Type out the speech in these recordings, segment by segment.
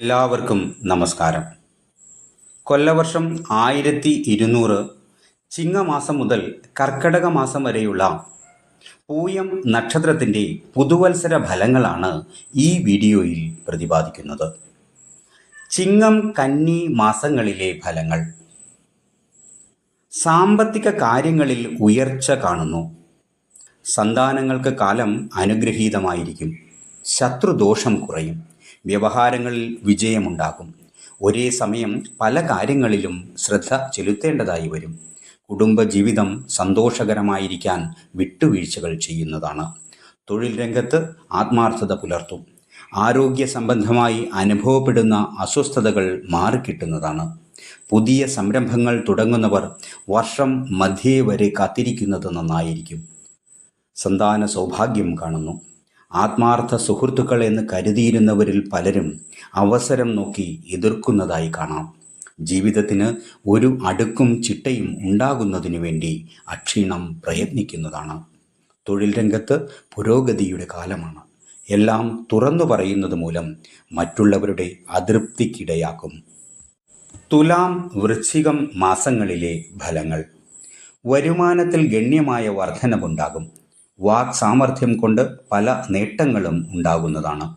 എല്ലാവർക്കും നമസ്കാരം. കൊല്ലവർഷം ആയിരത്തി ഇരുന്നൂറ് ചിങ്ങമാസം മുതൽ കർക്കടക മാസം വരെയുള്ള പൂയം നക്ഷത്രത്തിന്റെ പുതുവത്സര ഫലങ്ങളാണ് ഈ വീഡിയോയിൽ പ്രതിപാദിക്കുന്നത്. ചിങ്ങം കന്നി മാസങ്ങളിലെ ഫലങ്ങൾ. സാമ്പത്തിക കാര്യങ്ങളിൽ ഉയർച്ച കാണുന്നു. സന്താനങ്ങൾക്ക് കാലം അനുഗ്രഹീതമായിരിക്കും. ശത്രുദോഷം കുറയും. വ്യവഹാരങ്ങളിൽ വിജയമുണ്ടാകും. ഒരേ സമയം പല കാര്യങ്ങളിലും ശ്രദ്ധ ചെലുത്തേണ്ടതായി വരും. കുടുംബജീവിതം സന്തോഷകരമായിരിക്കാൻ വിട്ടുവീഴ്ചകൾ ചെയ്യുന്നതാണ്. തൊഴിൽ രംഗത്ത് ആത്മാർത്ഥത പുലർത്തും. ആരോഗ്യ സംബന്ധമായി അനുഭവപ്പെടുന്ന അസ്വസ്ഥതകൾ മാറിക്കിട്ടുന്നതാണ്. പുതിയ സംരംഭങ്ങൾ തുടങ്ങുന്നവർ വർഷം മധ്യേ വരെ കാത്തിരിക്കുന്നത് നന്നായിരിക്കും. സന്താന സൗഭാഗ്യം കാണുന്നു. ആത്മാർത്ഥ സുഹൃത്തുക്കൾ എന്ന് കരുതിയിരുന്നവരിൽ പലരും അവസരം നോക്കി എതിർക്കുന്നതായി കാണാം. ജീവിതത്തിന് ഒരു അടുക്കും ചിട്ടയും ഉണ്ടാകുന്നതിനു വേണ്ടി അക്ഷീണം പ്രയത്നിക്കുന്നതാണ്. തൊഴിൽ രംഗത്ത് പുരോഗതിയുടെ കാലമാണ്. എല്ലാം തുറന്നു പറയുന്നത് മൂലം മറ്റുള്ളവരുടെ അതൃപ്തിക്കിടയാക്കും. തുലാം വൃശ്ചികം മാസങ്ങളിലെ ഫലങ്ങൾ. വരുമാനത്തിൽ ഗണ്യമായ വർധനവുണ്ടാകും. വാക് സാമർഥ്യം കൊണ്ട് പല നേട്ടങ്ങളും ഉണ്ടാകുന്നതാണ്.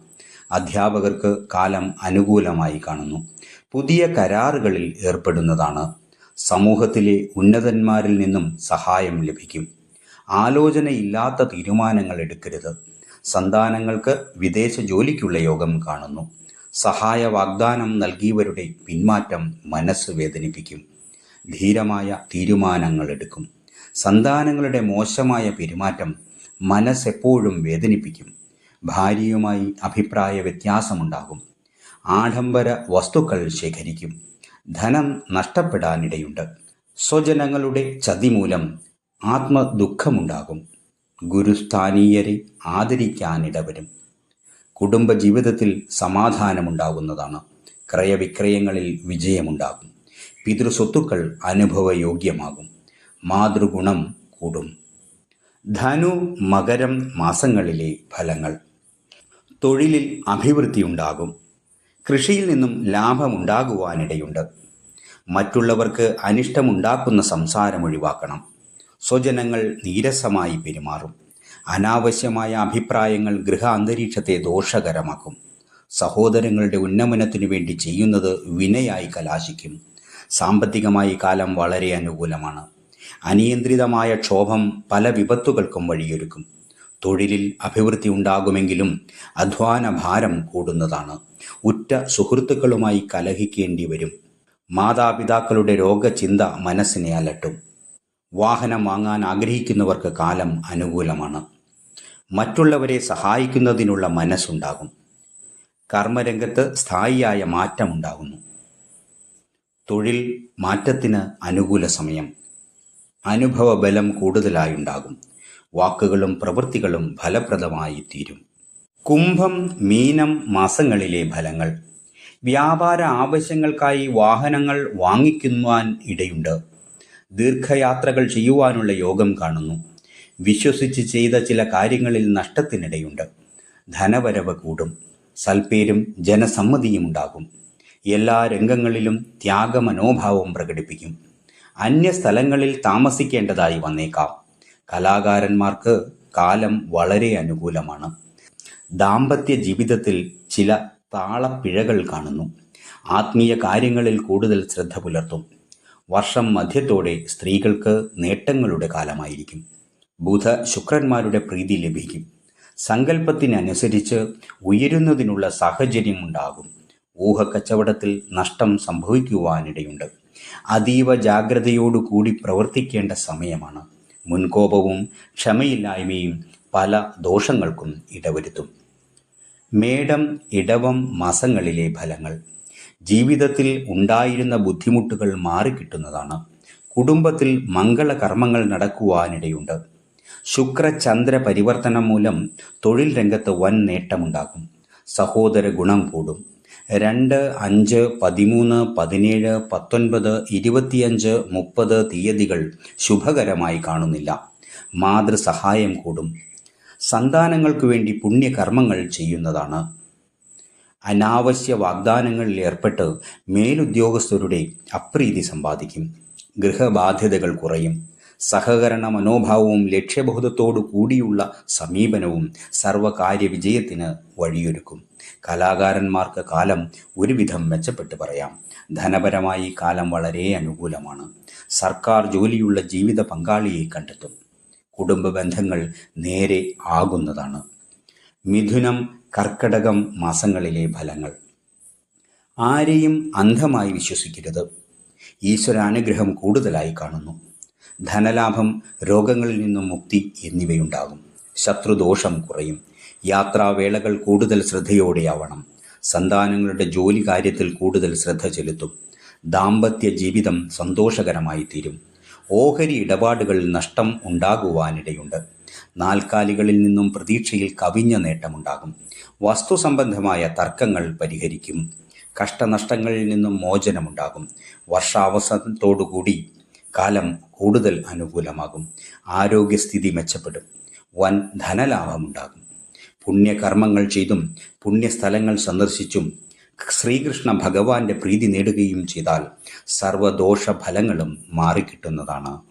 അധ്യാപകർക്ക് കാലം അനുകൂലമായി കാണുന്നു. പുതിയ കരാറുകളിൽ ഏർപ്പെടുന്നതാണ്. സമൂഹത്തിലെ ഉന്നതന്മാരിൽ നിന്നും സഹായം ലഭിക്കും. ആലോചനയില്ലാത്ത തീരുമാനങ്ങൾ എടുക്കരുത്. സന്താനങ്ങൾക്ക് വിദേശ ജോലിക്കുള്ള യോഗം കാണുന്നു. സഹായ വാഗ്ദാനം നൽകിയവരുടെ പിന്മാറ്റം മനസ്സ് വേദനിപ്പിക്കും. ധീരമായ തീരുമാനങ്ങൾ എടുക്കും. സന്താനങ്ങളുടെ മോശമായ പെരുമാറ്റം മനസ്സെപ്പോഴും വേദനിപ്പിക്കും. ഭാര്യയുമായി അഭിപ്രായ വ്യത്യാസമുണ്ടാകും. ആഡംബര വസ്തുക്കൾ ശേഖരിക്കും. ധനം നഷ്ടപ്പെടാനിടയുണ്ട്. സ്വജനങ്ങളുടെ ചതി മൂലം ആത്മദുഃഖമുണ്ടാകും. ഗുരുസ്ഥാനീയരെ ആദരിക്കാനിടവരും. കുടുംബജീവിതത്തിൽ സമാധാനമുണ്ടാകുന്നതാണ് ക്രയവിക്രയങ്ങളിൽ വിജയമുണ്ടാകും. പിതൃസ്വത്തുക്കൾ അനുഭവയോഗ്യമാകും. മാതൃഗുണം കൂടും. ധനു മകരം മാസങ്ങളിലെ ഫലങ്ങൾ. തൊഴിലിൽ അഭിവൃദ്ധിയുണ്ടാകും. കൃഷിയിൽ നിന്നും ലാഭമുണ്ടാകുവാനിടയുണ്ട്. മറ്റുള്ളവർക്ക് അനിഷ്ടമുണ്ടാക്കുന്ന സംസാരം ഒഴിവാക്കണം. സ്വജനങ്ങൾ നീരസമായി പെരുമാറും. അനാവശ്യമായ അഭിപ്രായങ്ങൾ ഗൃഹ അന്തരീക്ഷത്തെ ദോഷകരമാക്കും. സഹോദരങ്ങളുടെ ഉന്നമനത്തിനു വേണ്ടി ചെയ്യുന്നത് വിനയായി കലാശിക്കും. സാമ്പത്തികമായി കാലം വളരെ അനുകൂലമാണ്. അനിയന്ത്രിതമായ ക്ഷോഭം പല വിപത്തുകൾക്കും വഴിയൊരുക്കും. തൊഴിലിൽ അഭിവൃദ്ധി ഉണ്ടാകുമെങ്കിലും അധ്വാന ഭാരം കൂടുന്നതാണ്. ഉറ്റ സുഹൃത്തുക്കളുമായി കലഹിക്കേണ്ടി വരും. മാതാപിതാക്കളുടെ രോഗചിന്ത മനസ്സിനെ അലട്ടും. വാഹനം വാങ്ങാൻ ആഗ്രഹിക്കുന്നവർക്ക് കാലം അനുകൂലമാണ്. മറ്റുള്ളവരെ സഹായിക്കുന്നതിനുള്ള മനസ്സുണ്ടാകും. കർമ്മരംഗത്ത് സ്ഥായിയായ മാറ്റമുണ്ടാകുന്നു. തൊഴിൽ മാറ്റത്തിന് അനുകൂല സമയം. അനുഭവ ബലം കൂടുതലായുണ്ടാകും. വാക്കുകളും പ്രവൃത്തികളും ഫലപ്രദമായി തീരും. കുംഭം മീനം മാസങ്ങളിലെ ഫലങ്ങൾ. വ്യാപാര ആവശ്യങ്ങൾക്കായി വാഹനങ്ങൾ വാങ്ങിക്കുവാൻ ഇടയുണ്ട്. ദീർഘയാത്രകൾ ചെയ്യുവാനുള്ള യോഗം കാണുന്നു. വിശ്വസിച്ച് ചെയ്ത ചില കാര്യങ്ങളിൽ നഷ്ടത്തിനിടയുണ്ട്. ധനവരവ് കൂടും. സൽപ്പേരും ജനസമ്മതിയും ഉണ്ടാകും. എല്ലാ രംഗങ്ങളിലും ത്യാഗമനോഭാവം പ്രകടിപ്പിക്കും. അന്യസ്ഥലങ്ങളിൽ താമസിക്കേണ്ടതായി വന്നേക്കാം. കലാകാരന്മാർക്ക് കാലം വളരെ അനുകൂലമാണ്. ദാമ്പത്യ ജീവിതത്തിൽ ചില താളപ്പിഴകൾ കാണുന്നു. ആത്മീയ കാര്യങ്ങളിൽ കൂടുതൽ ശ്രദ്ധ പുലർത്തും. വർഷം മധ്യത്തോടെ സ്ത്രീകൾക്ക് നേട്ടങ്ങളുടെ കാലമായിരിക്കും. ബുധ ശുക്രന്മാരുടെ പ്രീതി ലഭിക്കും. സങ്കല്പത്തിനനുസരിച്ച് ഉയരുന്നതിനുള്ള സാഹചര്യം ഉണ്ടാകും ഊഹക്കച്ചവടത്തിൽ നഷ്ടം സംഭവിക്കുവാനിടയുണ്ട്. അതീവ ജാഗ്രതയോടുകൂടി പ്രവർത്തിക്കേണ്ട സമയമാണ്. മുൻകോപവും ക്ഷമയില്ലായ്മയും പല ദോഷങ്ങൾക്കും ഇടവരുത്തും. മേടം ഇടവം മാസങ്ങളിലെ ഫലങ്ങൾ. ജീവിതത്തിൽ ഉണ്ടായിരുന്ന ബുദ്ധിമുട്ടുകൾ മാറിക്കിട്ടുന്നതാണ്. കുടുംബത്തിൽ മംഗളകർമ്മങ്ങൾ നടക്കുവാനിടയുണ്ട്. ശുക്രചന്ദ്ര പരിവർത്തനം മൂലം തൊഴിൽ രംഗത്ത് വൻ നേട്ടമുണ്ടാകും. സഹോദര ഗുണം കൂടും. രണ്ട് അഞ്ച് പതിമൂന്ന് പതിനേഴ് പത്തൊൻപത് ഇരുപത്തിയഞ്ച് മുപ്പത് തീയതികൾ ശുഭകരമായി കാണുന്നില്ല. മാതൃസഹായം കൂടും. സന്താനങ്ങൾക്ക് വേണ്ടി പുണ്യകർമ്മങ്ങൾ ചെയ്യുന്നതാണ്. അനാവശ്യ വാഗ്ദാനങ്ങളിൽ ഏർപ്പെട്ട് മേലുദ്യോഗസ്ഥരുടെ അപ്രീതി സമ്പാദിക്കും. ഗൃഹബാധ്യതകൾ കുറയും. സഹകരണ മനോഭാവവും ലക്ഷ്യബോധത്തോടു കൂടിയുള്ള സമീപനവും സർവകാര്യ വിജയത്തിന് വഴിയൊരുക്കും. കലാകാരന്മാർക്ക് കാലം ഒരുവിധം മെച്ചപ്പെട്ട് പറയാം. ധനപരമായി കാലം വളരെ അനുകൂലമാണ്. സർക്കാർ ജോലിയുള്ള ജീവിത പങ്കാളിയെ കണ്ടെത്തും. കുടുംബ ബന്ധങ്ങൾ നേരെ ആകുന്നതാണ്. മിഥുനം കർക്കടകം മാസങ്ങളിലെ ഫലങ്ങൾ. ആരെയും അന്ധമായി വിശ്വസിക്കരുത്. ഈശ്വരാനുഗ്രഹം കൂടുതലായി കാണുന്നു. ധനലാഭം രോഗങ്ങളിൽ നിന്നും മുക്തി എന്നിവയുണ്ടാകും. ശത്രുദോഷം കുറയും. യാത്രാവേളകൾ കൂടുതൽ ശ്രദ്ധയോടെയാവണം. സന്താനങ്ങളുടെ ജോലി കാര്യത്തിൽ കൂടുതൽ ശ്രദ്ധ ചെലുത്തും. ദാമ്പത്യ ജീവിതം സന്തോഷകരമായി തീരും ഓഹരി ഇടപാടുകളിൽ നഷ്ടം ഉണ്ടാകുവാനിടയുണ്ട്. നാൽക്കാലികളിൽ നിന്നും പ്രതീക്ഷയിൽ കവിഞ്ഞ നേട്ടമുണ്ടാകും. വസ്തുസംബന്ധമായ തർക്കങ്ങൾ പരിഹരിക്കും. കഷ്ടനഷ്ടങ്ങളിൽ നിന്നും മോചനമുണ്ടാകും. വർഷാവസാനത്തോടുകൂടി കാലം കൂടുതൽ അനുകൂലമാകും. ആരോഗ്യസ്ഥിതി മെച്ചപ്പെടും. വൻ ധനലാഭമുണ്ടാകും. പുണ്യകർമ്മങ്ങൾ ചെയ്തും പുണ്യസ്ഥലങ്ങൾ സന്ദർശിച്ചും ശ്രീകൃഷ്ണ ഭഗവാന്റെ പ്രീതി നേടുകയും ചെയ്താൽ സർവദോഷ ഫലങ്ങളും മാറിക്കിട്ടുന്നതാണ്.